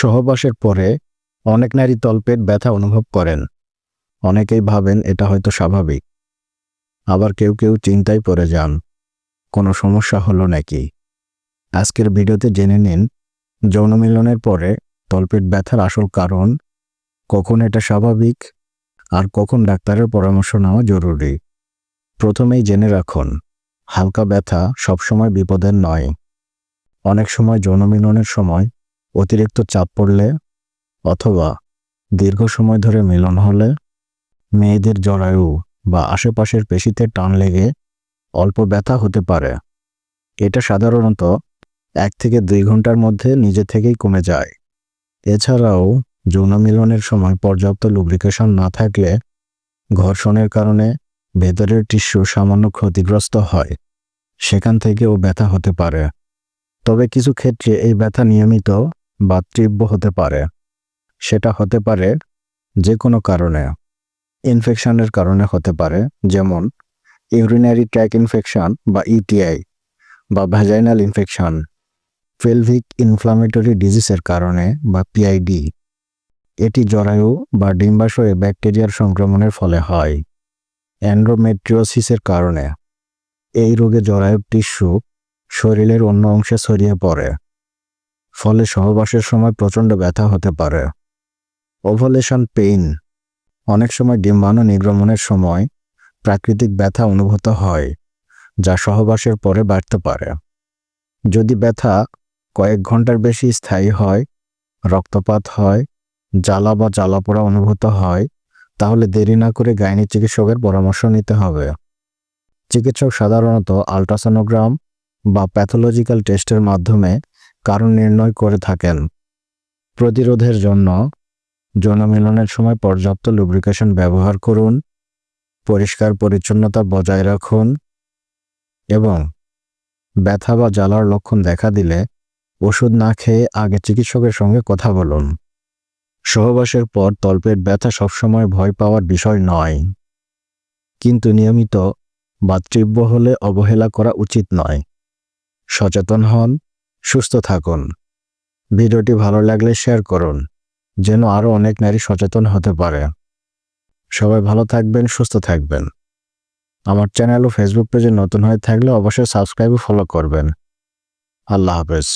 সহবাসের পরে অনেক নারী তলপেট ব্যথা অনুভব করেন। অনেকেই ভাবেন এটা হয়তো স্বাভাবিক। আবার কেউ কেউ চিন্তায় পড়ে যান, কোনো সমস্যা হলো নাকি? আজকের ভিডিওতে জেনে নিন, যৌন মিলনের পরে তলপেট ব্যথার আসল কারণ, কখন এটা স্বাভাবিক আর কখন ডাক্তারের পরামর্শ নেওয়া জরুরি। প্রথমেই জেনে রাখুন, হালকা ব্যথা সবসময় বিপদের নয়। অনেক সময় যৌন মিলনের সময় অতিরিক্ত চাপ পড়লে অথবা দীর্ঘ সময় ধরে মিলন হলে মেয়েদের জরায়ু বা আশেপাশের পেশিতে টান লেগে অল্প ব্যথা হতে পারে। এটা সাধারণত এক থেকে দুই ঘণ্টার মধ্যে নিজে থেকেই কমে যায়। এছাড়াও যৌন মিলনের সময় পর্যাপ্ত লুব্রিকেশন না থাকলে ঘর্ষণের কারণে ভেতরের টিস্যু সামান্য ক্ষতিগ্রস্ত হয়, সেখান থেকেও ব্যথা হতে পারে। তবে কিছু ক্ষেত্রে এই ব্যথা নিয়মিত বা তীব্র হতে পারে। সেটা হতে পারে যে কোনো কারণে। ইনফেকশনের কারণে হতে পারে, যেমন ইউরিনারি ট্র্যাক ইনফেকশন বা ইটিআই বা ভ্যাজাইনাল ইনফেকশন, পেলভিক ইনফ্লামেটরি ডিজিজের কারণে বা পিআইডি। এটি জরায়ু বা ডিম্বাশয়ে ব্যাকটেরিয়ার সংক্রমণের ফলে হয়। অ্যান্ড্রোমেট্রিওসিসের কারণে। এই রোগে জরায়ুর টিস্যু শরীরের অন্য অংশে ছড়িয়ে পড়ে। ফলে সহবাসের সময় প্রচণ্ড ব্যথা হতে পারে। ওভলেশন পেইন অনেক সময় ডিম্বাণু নির্গমনের সময় প্রাকৃতিক ব্যথা অনুভূত হয়, যা সহবাসের পরে বাড়তে পারে। যদি ব্যথা কয়েক ঘণ্টার বেশি স্থায়ী হয়, রক্তপাত হয়, জ্বালা বা জ্বালাপোড়া অনুভূত হয়, তাহলে দেরি না করে গাইনি চিকিৎসকের পরামর্শ নিতে হবে। চিকিৎসক সাধারণত আল্ট্রাসোনোগ্রাম বা প্যাথোলজিক্যাল টেস্টের মাধ্যমে কারণ নির্ণয় করে থাকেন। প্রতিরোধের জন্য যৌন মিলনের সময় পর্যাপ্ত লুব্রিকেশন ব্যবহার করুন, পরিষ্কার পরিচ্ছন্নতা বজায় রাখুন এবং ব্যথা বা জ্বালার লক্ষণ দেখা দিলে ওষুধ না খেয়ে আগে চিকিৎসকের সঙ্গে কথা বলুন। সহবাসের পর তলপেট ব্যথা সবসময় ভয় পাওয়ার বিষয় নয়। কিন্তু নিয়মিত বা তীব্র হলে অবহেলা করা উচিত নয়। সচেতন হন সুস্থ থাকুন। ভিডিওটি ভালো লাগলে শেয়ার করুন, যেন আরও অনেক নারী সচেতন হতে পারে। সবাই ভালো থাকবেন, সুস্থ থাকবেন। আমার চ্যানেল ও ফেসবুক পেজে নতুন হয়ে থাকলে অবশ্যই সাবস্ক্রাইব ও ফলো করবেন। আল্লাহ হাফেজ।